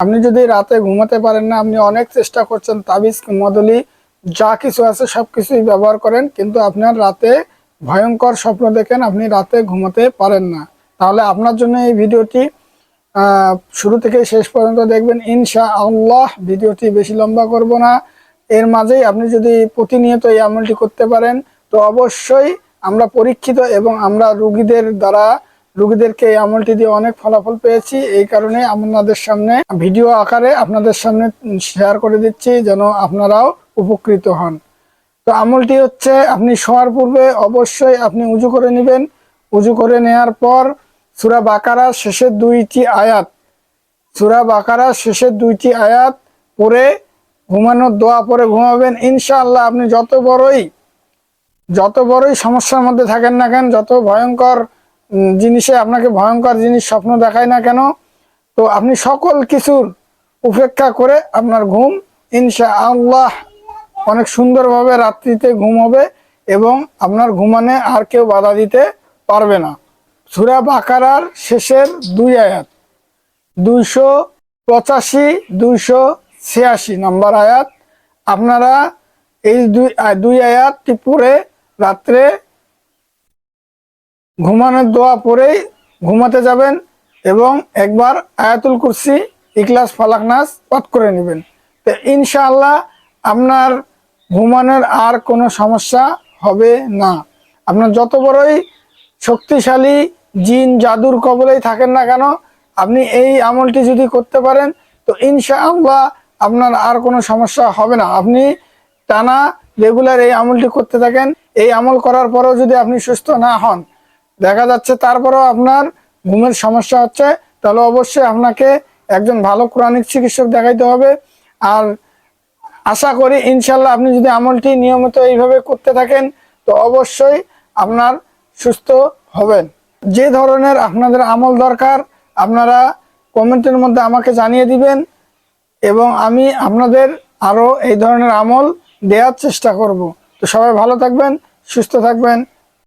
আপনি যদি রাতে ঘুমাতে পারেন না, আপনি অনেক চেষ্টা করছেন, তাবিজ, মদলি, যা কিছু আছে সব কিছুই ব্যবহার করেন, কিন্তু আপনার রাতে ভয়ঙ্কর স্বপ্ন দেখেন আপনি রাতে ঘুমাতে পারেন না। তাহলে আপনার জন্য এই ভিডিওটি শুরু থেকে শেষ পর্যন্ত দেখবেন। ইনশা আল্লাহ ভিডিওটি বেশি লম্বা করব না। এর মাঝেই আপনি যদি প্রতিনিয়ত এই আমলটি করতে পারেন, তো অবশ্যই আমরা পরীক্ষিত এবং আমরা রুগীদের দ্বারা রুগীদেরকে এই আমলটি দিয়ে অনেক ফলাফল পেয়েছি। এই কারণে আপনাদের সামনে ভিডিও আকারে আপনাদের সামনে শেয়ার করে দিচ্ছি যেন আপনারাও উপকৃত হন। তো আমলটি হচ্ছে, আপনি শোয়ার পূর্বে অবশ্যই আপনি উজু করে নেবেন। উজু করে নেয়ার পর সুরা বাকারা শেষের দুইটি আয়াত, সুরা বাকারা শেষের দুইটি আয়াত পরে ঘুমানোর দোয়া পরে ঘুমাবেন। ইনশাআল্লাহ আপনি যত বড়ই যত বড়ই সমস্যার মধ্যে থাকেন না কেন, যত ভয়ঙ্কর জিনিসে আপনাকে ভয়ঙ্কর জিনিস স্বপ্ন দেখায় না কেন? তো আপনি সকল কিছুর উপেক্ষা করে আপনার ঘুম ইনশা আল্লাহ অনেক সুন্দরভাবে রাত্রিতে ঘুম হবে এবং আপনার ঘুমানে আর কেউ বাধা দিতে পারবে না। সুরা বাকারার শেষের দুই আয়াত, দুইশো পঁচাশি, দুইশো ছিয়াশি নম্বর আয়াত। আপনারা এই দুই দুই আয়াতটি পড়ে রাত্রে ঘুমানোর দোয়া পরেই ঘুমাতে যাবেন এবং একবার আয়াতুল কুরসি ইকলাস ফালাকনাস পাঠ করে নেবেন। তো ইনশাআল্লাহ আপনার ঘুমানোর আর কোনো সমস্যা হবে না। আপনার যত বড়ই শক্তিশালী জিন, জাদুর কবলেই থাকেন না কেন, আপনি এই আমলটি যদি করতে পারেন, তো ইনশাআল্লাহ আপনার আর কোনো সমস্যা হবে না। আপনি টানা রেগুলার এই আমলটি করতে থাকেন। এই আমল করার পরেও যদি আপনি সুস্থ না হন দেখা যাচ্ছে তারপরেও আপনার ঘুমের সমস্যা হচ্ছে, তাহলে অবশ্যই আপনাকে একজন ভালো কোরআনিক চিকিৎসক দেখাইতে হবে। আর আশা করি ইনশাল্লাহ আপনি যদি আমলটি নিয়মিত এইভাবে করতে থাকেন, তো অবশ্যই আপনার সুস্থ হবেন। যে ধরনের আপনাদের আমল দরকার, আপনারা কমেন্টের মধ্যে আমাকে জানিয়ে দিবেন এবং আমি আপনাদের আরও এই ধরনের আমল দেওয়ার চেষ্টা করব। তো সবাই ভালো থাকবেন, সুস্থ থাকবেন।